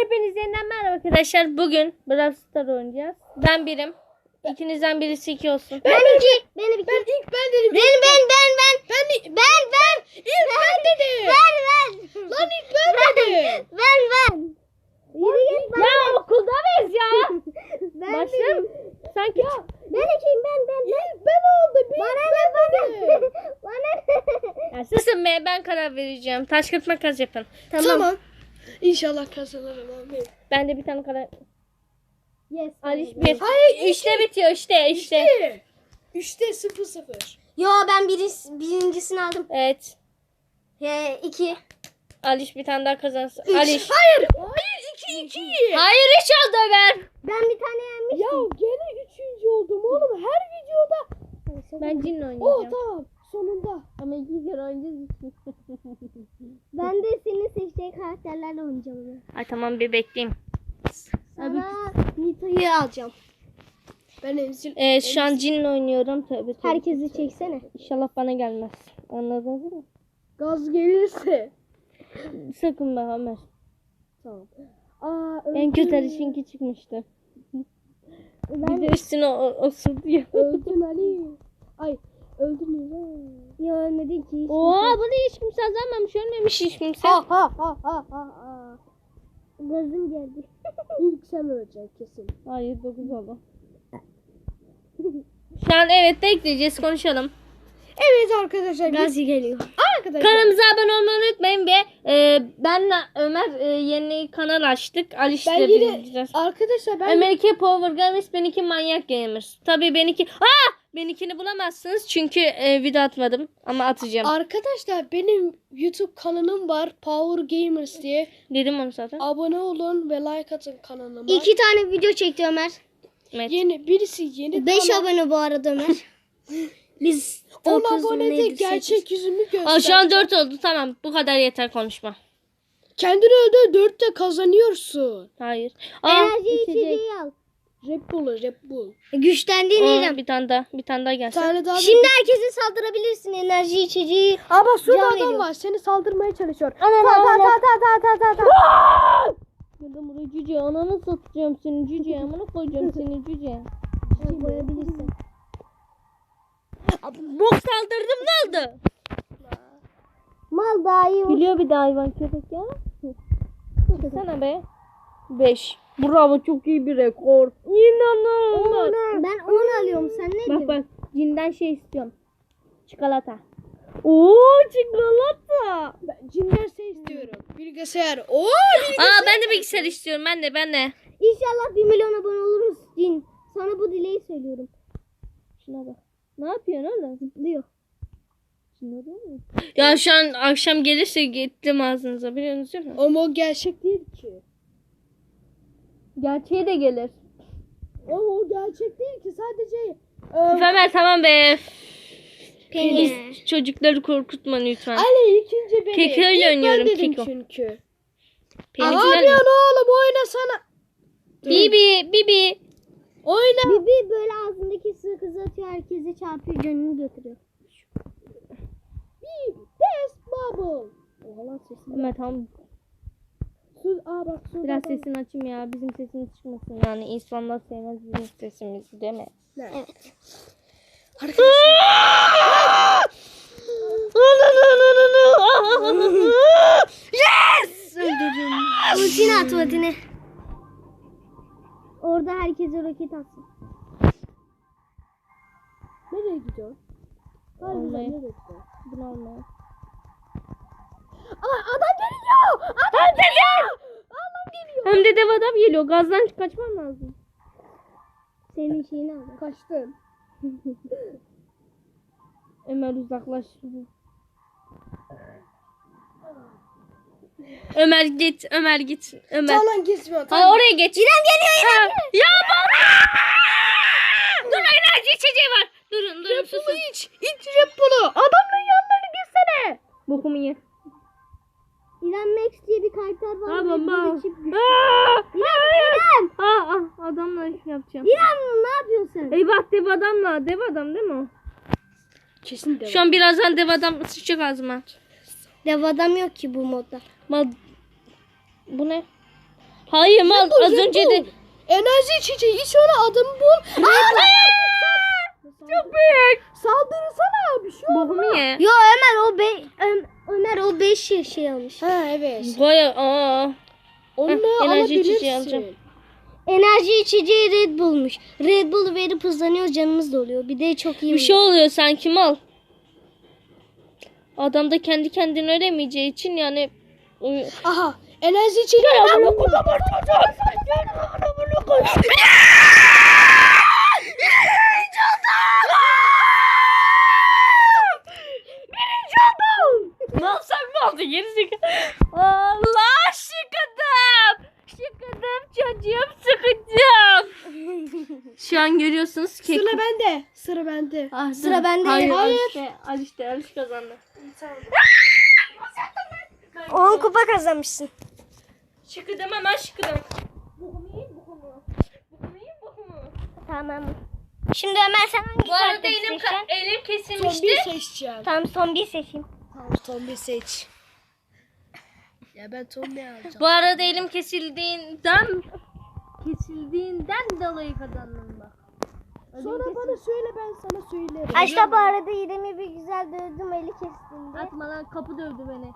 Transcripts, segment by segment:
Hepiniz yeniden merhaba arkadaşlar. Bugün Brawl Star oynayacağız. Ben birim. İkinizden birisi iki olsun. Ben iki. Benim iki. Ben ilk ben dedim. Ben ben ben ben. Ben Ben ben. ilk ben dedim. Ben ben. Lan ilk ben dedim. Ben ben. Yürü git ben. Ya okulda mıyız ya? Ben benim. Sanki Ben ikiyim ben ben. ben. İlk ben oldu. Bir Bana ilk ne ben bana. ya susun be ben karar vereceğim. Taş kırık makas yapın. Tamam. İnşallah kazanırım abi. Ben de bir tane karar. Yes. Aliş bir. Hayır, Üçte bitiyor işte işte. İşte. Üçte sıfır sıfır. Yo ben biris, birincisini aldım. Evet. He iki. Aliş bir tane daha kazansın. Üç. Aliş. Hayır. Hayır iki iki. Hayır üç oldu Ömer. Ben bir tane yenmiştim. Ya gene üçüncü oldum oğlum. Her videoda. Ben cinle Oh oynayacağım. tamam. Sonunda. Ama iki kere oynayacağız. Ben de senin seçtiğin karakterlerle oynayacağım. Ay tamam bir bekleyeyim. Sana Nita'yı alacağım. Ben emzir. Ee, şu an cinle oynuyorum. Tabii tabii. Herkesi çeksene. İnşallah bana gelmez. Anladın mı? Gaz gelirse. Sakın be Ömer. Tamam. Aa, En kötü Aliş'inki çıkmıştı. Bir de üstüne o- osurdu ya. Öldün Ali. Ay öldün ya. Ya ölmedin ki. Oha bunu hiç kimse azalmamış. Ölmemiş hiç kimse. Ha ha ha ha ha ha. Gözüm geldi. İlk sen öleceksin kesin. Hayır 9 oldu. Şu an evet bekleyeceğiz konuşalım. Evet arkadaşlar. Gazi geliyor. Arkadaşlar. Kanalımıza abone olmayı unutmayın ve e, benle Ömer e, yeni kanal açtık. Aliş Ben yine arkadaşlar ben Ömer 2 Power Gamers, benimki Manyak Gamers. Tabii benimki... Aa! Benimkini bulamazsınız çünkü e, video atmadım ama atacağım. arkadaşlar benim YouTube kanalım var Power Gamers diye. Dedim onu zaten. Abone olun ve like atın kanalıma. İki tane video çekti Ömer. Evet. Yeni birisi yeni 5 kanal. abone bu arada Ömer. Biz 10 dokuz mu abonede neydi, gerçek yüzümü göster. Aa, şu an 4 oldu tamam bu kadar yeter konuşma. Kendini öldür 4'te kazanıyorsun. Hayır. Aa, Enerji içeceği al. Red Bull, Red Bull. Güçlendiğin Aa, İrem. bir tane daha bir tane daha Bir gelsin. tane daha. Şimdi herkese saldırabilirsin enerji içeceği. Aa bak şurada adam veriyor. var. Seni saldırmaya çalışıyor. Ana, Ta ta ana. ta ta ta ta ta ta. Dedim buraya cüce ananı satacağım seni cüce amına koyacağım seni cüce. Koyabilirsin. Bok saldırdım ne oldu? Mal daha iyi. Gülüyor bir de hayvan köpek ya. Sana be. 5. Bravo çok iyi bir rekor. İnanılmaz. Ben 10 alıyorum sen ne Bak diyorsun? bak cinden şey istiyorum. Çikolata. Oo çikolata. Ben cinlerse istiyorum. Bilgisayar. Oo Aa ben de bilgisayar istiyorum ben de ben de. İnşallah 1 milyon abone oluruz Cin. Sana bu dileği söylüyorum. Şuna bak. Ne yapıyorsun oğlum? Zıplıyor. Ya şu an akşam gelirse gittim ağzınıza biliyorsunuz değil mi? Ama o gerçek değil. Gerçeği de gelir. O, o gerçek değil ki sadece e, Ömer tamam be. Biz çocukları korkutma lütfen. Ali ikinci beni. Keko ile İlk ben oynuyorum, dedim Keko. çünkü. Ne Peynirciler mi? yapıyorsun oğlum oynasana. Bibi bibi. Oyna. Bibi böyle ağzındaki sakızı atıyor herkese çarpıyor canını götürüyor. Bir test bubble. Oha lan sesim. Ömer tamam Sus aa bak sus. biraz sesini açayım ya bizim sesimiz çıkmasın yani insanlar sevmez bizim sesimizi değil mi? Evet. yes! Öldürdüm. Ultini at ultini. Orada herkese roket atsın. Nereye gidiyorsun? Harbiden nereye gidiyorsun? Bunu alma. Aa adam geliyor. Adam geliyor. Adam geliyor. Hem de dev adam geliyor. Gazdan kaçmam lazım. Senin şeyini al. Kaçtın. Ömer uzaklaş. Ömer git. Ömer git. Ömer. Tamam gitmiyor. Ha oraya geç. İrem geliyor İrem. Ya baba. Dur enerji içeceği var. Durun durun susun. iç. İç Red Bull'u. Adamın yanlarına gitsene. Bokumu ye. İrem Max diye bir karakter var. Güçlü. Aa, İrem! Aa, aa, adamla iş yapacağım. İrem ne yapıyorsun? Eyvah dev adamla. Dev adam değil mi o? Kesin de. Şu an birazdan dev adam sıçacak ağzıma. Dev adam yok ki bu modda. Mal... Bu ne? Hayır mal az Red önce de. Enerji içeceği iç ona adamı bul. Çok büyük. Saldırsana bir şey olmaz. Bokumu ye. Yo Ömer o be o 5 şey almış. Ha evet. Baya aa. Onu Heh, enerji içeceği alabilirsin. alacağım. Enerji içeceği Red Bull'muş. Red Bull'u verip hızlanıyor canımız doluyor. Bir de çok iyi. Bir şey oluyor sanki mal. Adam da kendi kendini ölemeyeceği için yani Aha enerji içeceği. Mal sen mi aldın gerizekalı? Allah şıkıdım. Şıkıdım çocuğum sıkacağım. Şu an görüyorsunuz kek. Sıra bende. Sıra bende. Ah, Sıra bende. Hayır. Hayır. Alişte, Alişte, Aliş kazandı. 10 kupa kazanmışsın. Şıkıdım hemen şıkıdım. Tamam. Şimdi Ömer sen hangi Bu arada karakteri elim, seçeceksin? elim Son kesilmişti. bir seçeceğim. Tamam son bir seçeyim. Tamam son bir seç. Ya ben Tommy alacağım. Bu arada elim kesildiğinden kesildiğinden dolayı kazandım bak. Sonra bana söyle ben sana söylerim. Aşta bu arada İrem'i bir güzel dövdüm eli kestiğinde. Atma lan kapı dövdü beni.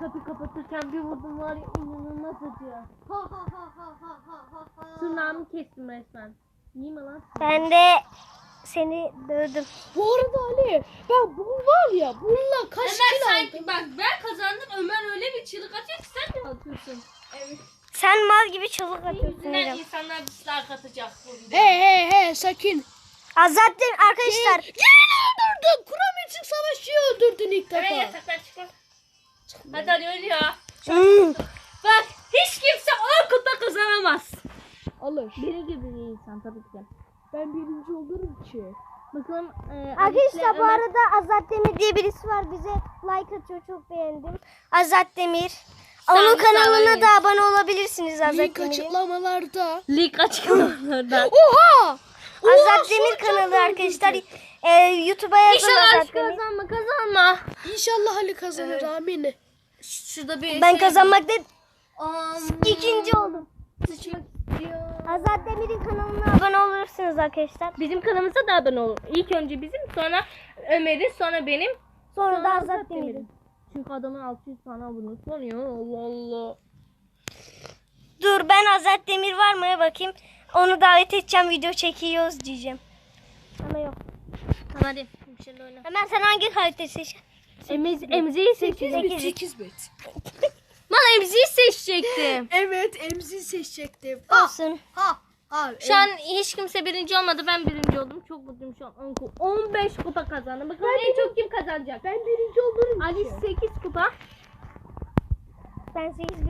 Kapı kapatırken bir vurdum var ya inanılmaz acıyor. Tırnağımı kestim resmen. İyi mi lan? Ben de seni dövdüm. Bu arada Ali ben bu var ya bununla kaç kilo aldım? bak ben kazandım Ömer öyle bir çığlık atıyor ki sen de atıyorsun. Evet. Sen mal gibi çığlık atıyorsun İrem. insanlar dislike atacak bu videoda. He he he sakin. Azattin arkadaşlar. Yine öldürdün. Kuram için savaşçıyı öldürdün ilk Evet defa. yataktan çıkma. Hadi hadi öyle ya. Hmm. Bak hiç kimse o kupa kazanamaz. Alır. Biri gibi bir insan tabii ki. Ben birinci olurum ki. Bakalım. E, Arkadaşlar bu arada Azat Demir diye birisi var. Bize like atıyor. Çok beğendim. Azat Demir. Onun kanalına da abone olabilirsiniz Azat Link Demir'in. açıklamalarda. Lig açıklamalarda. Oha! Azat Demir kanalı arkadaşlar. Ee, YouTube'a yazın İnşallah Azat Demir. kazanma kazanma. İnşallah Ali kazanır amin. Şurada bir Ben şey- kazanmak değil. Am, ikinci oldum. Sıçmak istiyor. Azat Demir'in kanalına abone olursunuz arkadaşlar. Bizim kanalımıza da abone olun. İlk önce bizim sonra Ömer'in sonra benim. Sonra da sonra Azat Demir'in. Çünkü adamın 600 tane abonesi var ya Allah Allah. Dur ben Azat Demir var mı bakayım. Onu davet edeceğim video çekiyoruz diyeceğim. Ama yok. Tamam hadi. Bir şeyle oyna. Hemen sen hangi karakteri seçeceksin? Emiz, emziği seçecektim. Sekiz. 8 bit. Mal emziği seçecektim. Evet emzi seçecektim. Ha Olsun. ha ha. Şu an hiç kimse birinci olmadı. Ben birinci oldum. Çok mutluyum şu an. 10 kupa. 15 kupa kazandım. Bakalım en çok kim kazanacak? ben birinci olurum Ali ki. 8 kupa. Ben 8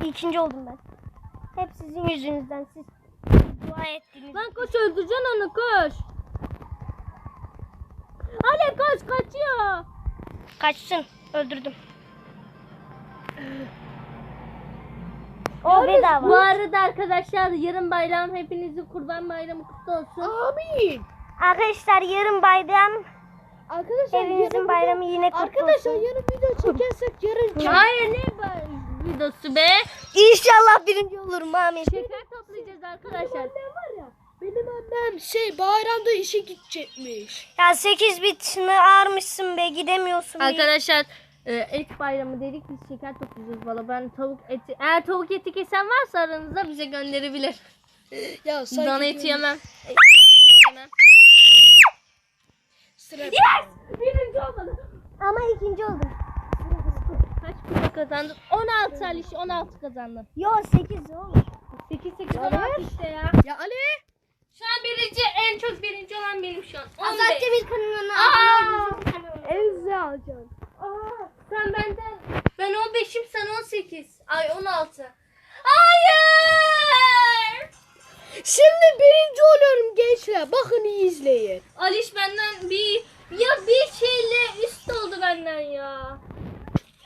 bir ikinci oldum ben. Hep sizin yüzünüzden siz dua ettiniz. Lan koş öldüreceksin onu koş. Ali koş kaçıyor. Kaçsın. Öldürdüm. O bedava. Bu arada arkadaşlar yarın bayram hepinizin kurban bayramı kutlu olsun. Amin. Arkadaşlar yarın bayram. Arkadaşlar yarın bayramı video- yine kutlu Arkadaşlar olsun. yarın video çekersek yarın Hayır ne bay- videosu be? İnşallah birinci olurum amin. Şeker toplayacağız arkadaşlar. Annem var ya. Benim annem şey bayramda işe gidecekmiş. Ya 8 bit ne ağırmışsın be gidemiyorsun be. Arkadaşlar e, et bayramı dedik biz şeker toplayacağız valla ben tavuk eti eğer tavuk eti kesen varsa aranızda bize gönderebilir. Ya sanki Dana eti yemem. Et eti yemem. Sıra Birinci olmadı. Ama ikinci oldum. Kaç kupa kazandın? 16 Aliş 16 kazandın. Yo 8 oğlum. 8 8 16 işte ya. Ya Ali. Şu an birinci en çok birinci olan benim şu an. 15. Azat Demir kanalına abone olursunuz. Enze alacağım. Aa, sen benden ben 15'im sen 18. Ay 16. Hayır! Şimdi birinci oluyorum gençler. Bakın iyi izleyin. Aliş benden bir ya bir şeyle üst oldu benden ya.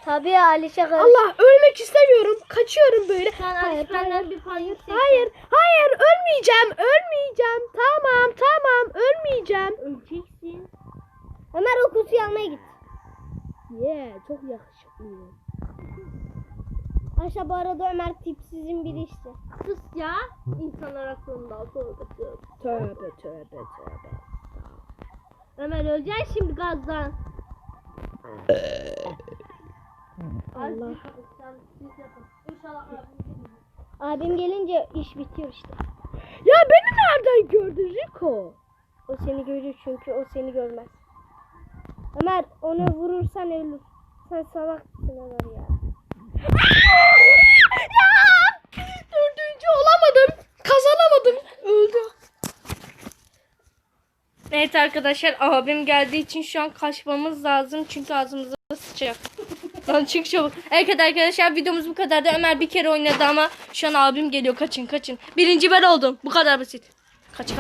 Tabii ya Ali şaka. Allah ölmek istemiyorum. Kaçıyorum böyle. Sen Aliş benden bir yüksek. Hayır, hayır ölmeyeceğim, ölmeyeceğim. Tamam, tamam, ölmeyeceğim. Öleceksin. Ömer o kutuyu almaya git. Yeah, çok yakışıklıyım. Aşağı bu arada Ömer tipsizin biri işte. sanarak sonunda tövbe tövbe tövbe tövbe tövbe. Ömer öleceksin şimdi gazdan. Allah. Abim gelince iş bitiyor işte. Ya beni nereden gördün Rico? O seni görür çünkü o seni görmez. Ömer onu vurursan ölür. Sen salaksın Ömer ya. Dördüncü olamadım. Kazanamadım. Öldü. Evet arkadaşlar abim geldiği için şu an kaçmamız lazım çünkü ağzımıza sıçacak. Lan çık çabuk. Evet arkadaşlar videomuz bu kadar da Ömer bir kere oynadı ama şu an abim geliyor kaçın kaçın. Birinci ben oldum bu kadar basit.